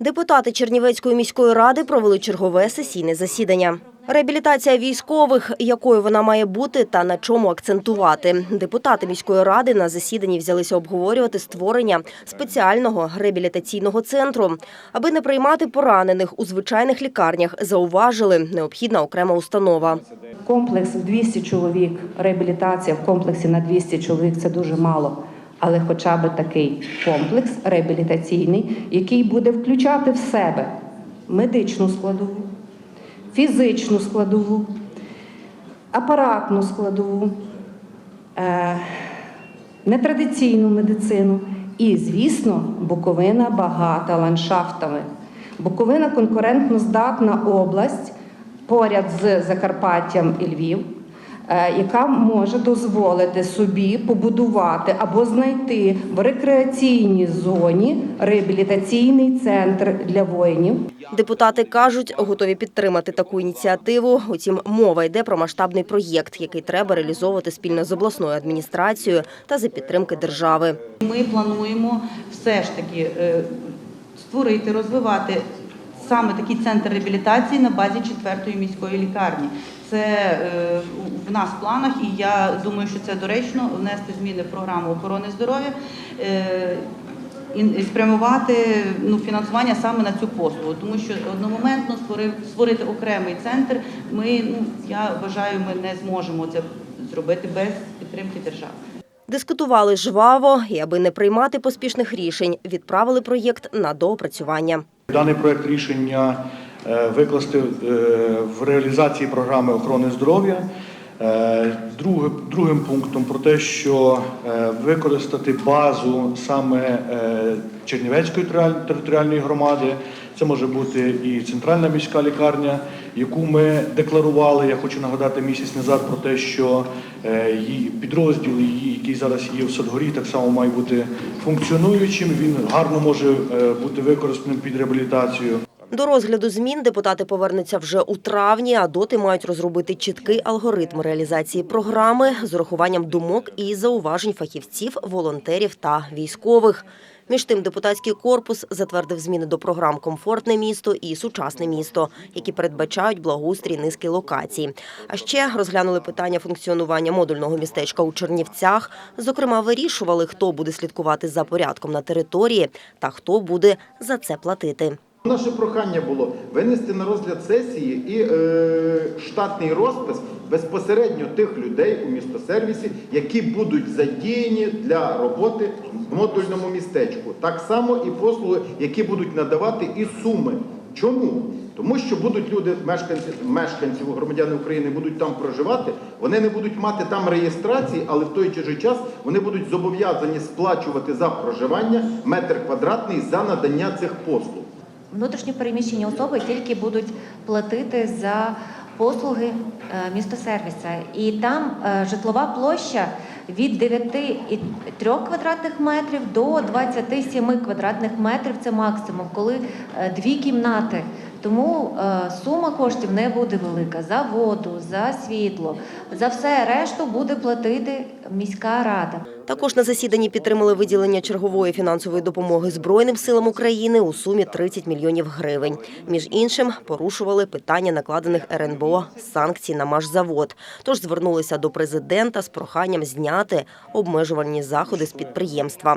Депутати Чернівецької міської ради провели чергове сесійне засідання. Реабілітація військових, якою вона має бути та на чому акцентувати. Депутати міської ради на засіданні взялися обговорювати створення спеціального реабілітаційного центру. Аби не приймати поранених у звичайних лікарнях, зауважили необхідна окрема установа. Комплекс в 200 чоловік, реабілітація в комплексі на 200 чоловік це дуже мало. Але хоча б такий комплекс реабілітаційний, який буде включати в себе медичну складову, фізичну складову, апаратну складову, е, нетрадиційну медицину і, звісно, Буковина багата ландшафтами. Буковина конкурентно здатна область поряд з Закарпаттям і Львів, яка може дозволити собі побудувати або знайти в рекреаційній зоні реабілітаційний центр для воїнів. Депутати кажуть, готові підтримати таку ініціативу. Утім, мова йде про масштабний проєкт, який треба реалізовувати спільно з обласною адміністрацією та за підтримки держави. Ми плануємо все ж таки е, створити, розвивати саме такий центр реабілітації на базі 4-ї міської лікарні. Це е, в нас в планах, і я думаю, що це доречно внести зміни в програму охорони здоров'я. е, і спрямувати ну, фінансування саме на цю послугу, тому що одномоментно створив, створити окремий центр. Ми ну я вважаю, ми не зможемо це зробити без підтримки держави. Дискутували жваво і, аби не приймати поспішних рішень, відправили проєкт на доопрацювання. Даний проект рішення е, викласти е, в реалізації програми охорони здоров'я. Е, Другим пунктом про те, що використати базу саме Чернівецької територіальної громади. Це може бути і центральна міська лікарня, яку ми декларували. Я хочу нагадати місяць назад про те, що е, підрозділ, який зараз є в Садгорі, так само має бути функціонуючим. Він гарно може е, бути використаним під реабілітацію. До розгляду змін депутати повернуться вже у травні, а доти мають розробити чіткий алгоритм реалізації програми з урахуванням думок і зауважень фахівців, волонтерів та військових. Між тим, депутатський корпус затвердив зміни до програм Комфортне місто і сучасне місто, які передбачають благоустрій низки локацій. А ще розглянули питання функціонування модульного містечка у Чернівцях. Зокрема, вирішували, хто буде слідкувати за порядком на території та хто буде за це платити. Наше прохання було винести на розгляд сесії і е, штатний розпис безпосередньо тих людей у містосервісі, які будуть задіяні для роботи в модульному містечку. Так само і послуги, які будуть надавати і суми. Чому? Тому що будуть люди, мешканці, мешканці громадяни України будуть там проживати, вони не будуть мати там реєстрації, але в той чи же час вони будуть зобов'язані сплачувати за проживання метр квадратний за надання цих послуг. Внутрішньо переміщені особи тільки будуть платити за послуги е, містосервіса. І там е, житлова площа від 9,3 квадратних метрів до 27 квадратних метрів це максимум, коли е, дві кімнати. Тому е, сума коштів не буде велика за воду, за світло, за все решту буде платити міська рада. Також на засіданні підтримали виділення чергової фінансової допомоги Збройним силам України у сумі 30 мільйонів гривень. Між іншим, порушували питання накладених РНБО санкцій на машзавод. Тож звернулися до президента з проханням зняти обмежувальні заходи з підприємства.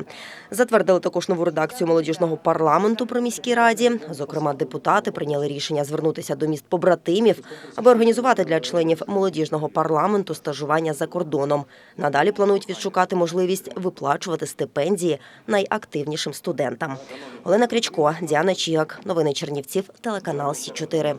Затвердили також нову редакцію молодіжного парламенту при міській раді. Зокрема, депутати прийняли рішення звернутися до міст побратимів, аби організувати для членів молодіжного парламенту стажування за кордоном. Надалі планують відшукати можливість виплачувати стипендії найактивнішим студентам. Олена Крічко, Діана Чігак. Новини Чернівців, телеканал Сі 4